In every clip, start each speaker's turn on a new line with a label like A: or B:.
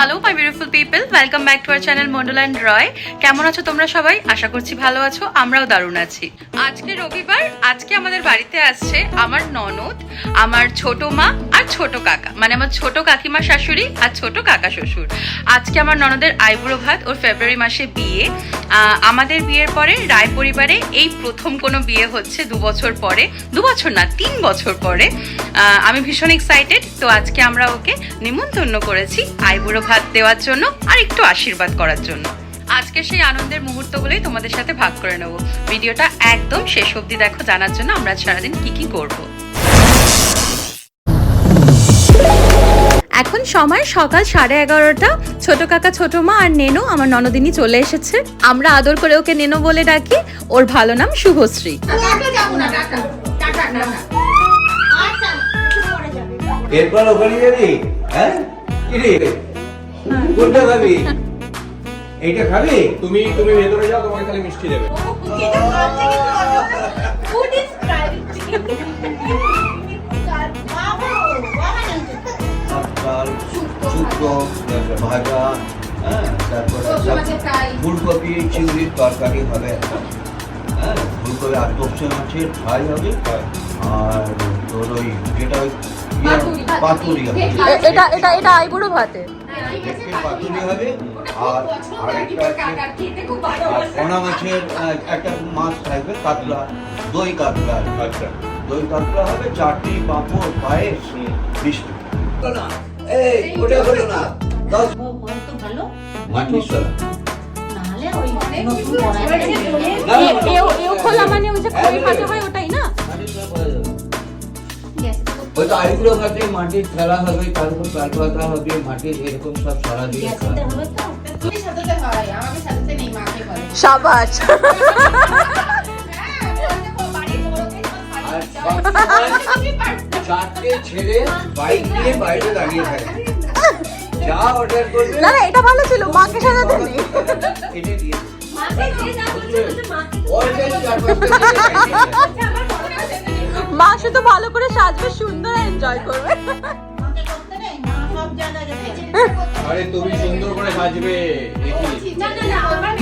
A: Hello my beautiful people welcome back to our channel Mondal and Roy কেমন আছো তোমরা সবাই? আশা করছি ভালো আছো, আমরাও দারুণ আছি। আজকে রবিবার, আজকে আমাদের বাড়িতে আসছে আমার ননদ, আমার ছোট মা আর ছোট কাকা। মানে আমার ছোট কাকিমা শাশুড়ি আর ছোট কাকা শ্বশুর। আজকে আমার ননদের আইবুড়ো ভাত ওর ফেব্রুয়ারি মাসে বিয়ে। আমাদের বিয়ের পরে রায় পরিবারে এই প্রথম কোনো বিয়ে হচ্ছে দু বছর পরে। দু বছর না, তিন বছর পরে। আমি ভীষণ এক্সাইটেড তো আজকে আমরা ওকে নিমন্ত্রণ করেছি আইবুড়ো ভাত দেওয়ার জন্য আর একটু আশীর্বাদ করার জন্য। আজকে সেই আনন্দের মুহূর্তগুলোই তোমাদের সাথে ভাগ করে নেব। ভিডিওটা একদম শেষ অবধি দেখো জানার জন্য আমরা সারাদিন কি কি করব। এখন সময় সকাল সাড়ে এগারোটা। ছোট কাকা ছোট মা আর নেনো আমার ননদিনী চলে এসেছে। আমরা আদর করে ওকে নেনো বলে ডাকি। ওর ভালো নাম শুভশ্রী।
B: এরপর ওখানে যাবি? হ্যাঁ? কি রে? কোনটা খাবি? এইটা খাবি?
C: তুমি তুমি ভেতরে যাও তোমাকে খালি মিষ্টি দেবে।
B: ভাজা। হ্যাঁ তারপরে ফুলকপি চিংড়ির তরকারি হবে। হ্যাঁ ফুলকপি আর তোপসে মাছের ফ্রাই হবে। আর তোর ওই যেটা ওই পাতুরি হবে।
A: এটা এটা এটা আইবুড়ো ভাতে।
B: পাতুরি হবে আর পোনা মাছের একটা মাছ থাকবে কাতলা দই কাতলা।
C: আচ্ছা।
B: দই কাতলা হবে চাটনি পাঁপড় পায়েস মিষ্টি। এই ওটা হলো না। দশ
D: ভালো।
B: মাটির সরা
D: নাহলে ওই নতুন কড়াইতে
B: না, না, না।
A: এও খোলা মানে ওই যে খই ভাজা হয় ওটাই
E: ওই তো আইগুলো মাটির খেলা হবে তারপর কাল পাতা হবে মাটির এরকম সব সারা দিয়ে
D: হবে
F: হয়
A: সাবাস।
F: হ্যাঁ
E: চারটে ছেড়ে বাইক নিয়ে বাইরে দাঁড়িয়ে থাকে। যা অর্ডার করবে।
A: না না এটা ভালো ছিল মাকে সাজাতে নেই।
E: এনে দিয়ে।
D: মাকে যে যা বলছে বলছে মাকে
A: মা শুধু ভালো করে সাজবে সুন্দর এনজয় করবে।
C: আরে তুমি সুন্দর করে সাজবে।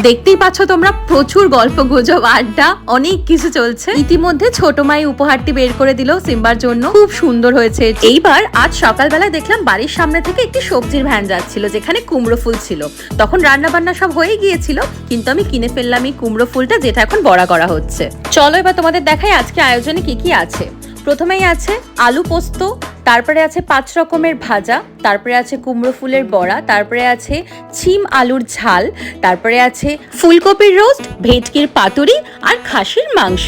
A: দেখতেই পাচ্ছ তোমরা প্রচুর গল্প গুজব আড্ডা, অনেক কিছু চলছে। ইতিমধ্যে ছোট মাই উপহারটি বের করে দিল সিম্বার জন্য। খুব সুন্দর হয়েছে। এইবার আজ সকালবেলা দেখলাম বাড়ির সামনে থেকে একটি সবজির ভ্যান যাচ্ছিল, যেখানে কুমড়ো ফুল ছিল। তখন রান্না বান্না সব হয়ে গিয়েছিল, কিন্তু আমি কিনে ফেললাম এই কুমড়ো ফুলটা, যেটা এখন বড়া করা হচ্ছে। চলো এবার তোমাদের দেখাই আজকে আয়োজনে কি কি আছে। প্রথমেই আছে আলু পোস্ত তারপরে আছে পাঁচ রকমের ভাজা, তারপরে আছে কুমড়ো ফুলের বড়া, তারপরে আছে ছিম আলুর ঝাল, তারপরে আছে ফুলকপির রোস্ট, ভেটকির পাতুরি আর খাসির মাংস।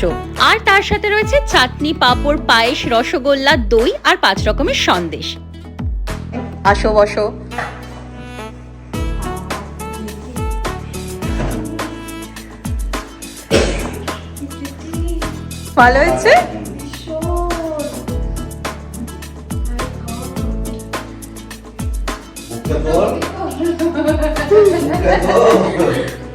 A: আর তার সাথে রয়েছে চাটনি, পাঁপড়, পায়েস, রসগোল্লা, দই আর পাঁচ রকমের সন্দেশ। আসো, বসো। ভালো হয়েছে?
B: মুখে বল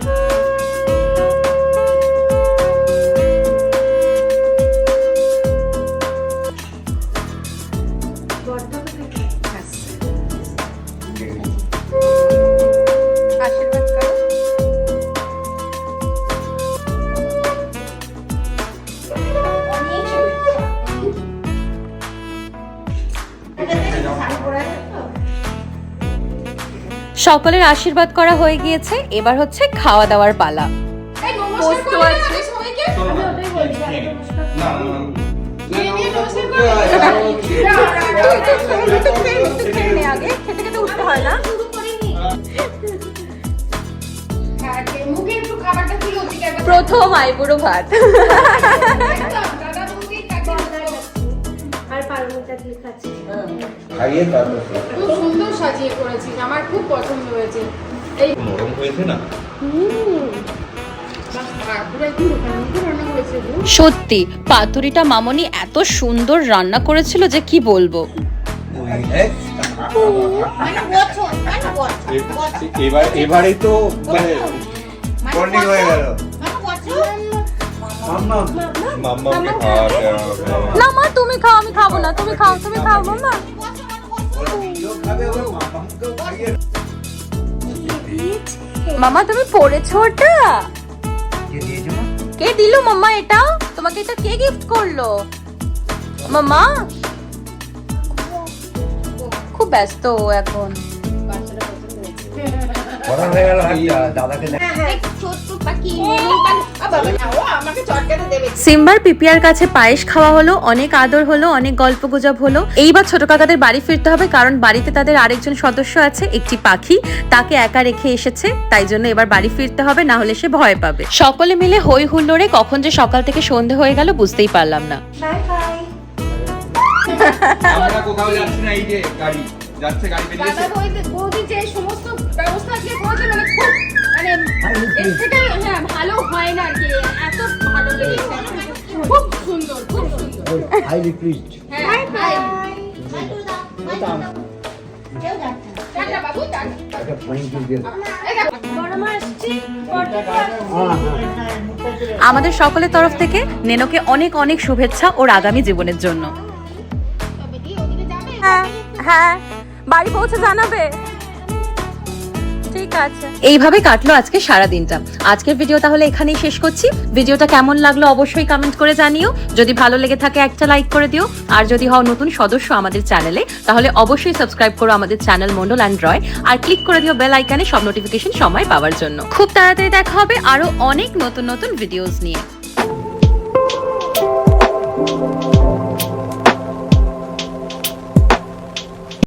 A: সকলের আশীর্বাদ করা হয়ে গিয়েছে। এবার হচ্ছে খাওয়া দাওয়ার পালা।
B: হয়,
A: হয়
F: হ্যাঁ
A: প্রথম আইবুড়ো ভাত।
D: আর পারমিতা খাচ্ছে।
F: খুব সুন্দর সাজিয়ে করেছিস আমার খুব পছন্দ হয়েছে। এই
C: নরম হয়েছে না?
F: করেছে।
A: সত্যি পাতুরিটা মামনি এত সুন্দর রান্না করেছিল যে কি বলব?
D: মানে মানে
C: এবার এবারে তো মানে
B: হয়ে গেল।
D: মানে
A: না মা তুমি খাও আমি খাব না। তুমি খাও তুমি খাও মাম্মা মামা তুমি পড়েছো ওটা?
E: কে
A: দিল মাম্মা এটা? তোমাকে এটা কে গিফট করল? মাম্মা খুব ব্যস্ত এখন। সিম্বার পিপিয়ার কাছে পায়েস খাওয়া হলো অনেক আদর হলো অনেক গল্প গুজব হলো। এইবার ছোট কাকাদের বাড়ি ফিরতে হবে কারণ বাড়িতে তাদের আরেকজন সদস্য আছে একটি পাখি। তাকে একা রেখে এসেছে তাই জন্য এবার বাড়ি ফিরতে হবে না হলে সে ভয় পাবে। সকলে মিলে হই হুল্লোড়ে কখন যে সকাল থেকে সন্ধে হয়ে গেল বুঝতেই পারলাম না।
C: আমরা কোথাও যাচ্ছি না এই যে গাড়ি। যাচ্ছে গাড়ি বেরিয়েছে
F: বৌদি বৌদি যে সমস্ত ব্যবস্থা আজকে করেছে মানে খুব মানে এর থেকে হ্যাঁ ভালো হয় না আর কি এত ভালো লেগেছে খুব সুন্দর খুব সুন্দর।
E: প্লিজড
F: হ্যাঁ হ্যাঁ দেখো, বড় মা আসছে।
A: আমাদের সকলের তরফ থেকে নেনোকে অনেক অনেক শুভেচ্ছা ওর আগামী জীবনের জন্য? হ্যাঁ হ্যাঁ। বাড়ি পৌঁছে জানাবে? এইভাবে কাটলো আজকে সারা দিনটা আজকের ভিডিও তাহলে এখানেই শেষ করছি। ভিডিওটা কেমন লাগল অবশ্যই কমেন্ট করে জানিও। যদি ভালো লেগে থাকে একটা লাইক করে দিও। আর যদি হও নতুন সদস্য আমাদের চ্যানেলে তাহলে অবশ্যই সাবস্ক্রাইব করো আমাদের চ্যানেল মন্ডল অ্যান্ড রয় আর ক্লিক করে দিও বেল আইকনে সব নোটিফিকেশন সময় পাওয়ার জন্য। খুব তাড়াতাড়ি দেখা হবে আরও অনেক নতুন নতুন ভিডিওস নিয়ে।